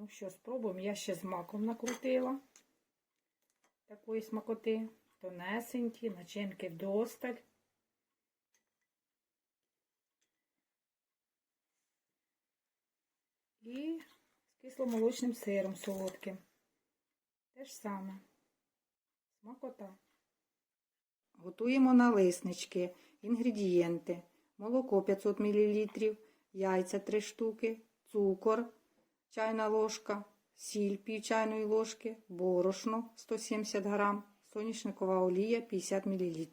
Ну що, спробуємо. Я ще з маком накрутила такої смакоти. Тонесенькі, начинки вдосталь. І з кисломолочним сиром солодким. Те ж саме. Смакота. Готуємо налиснички. Інгредієнти. Молоко 500 мл, яйця 3 штуки, цукор, чайна ложка, сіль пів чайної ложки, борошно 170 грам, соняшникова олія 50 мл.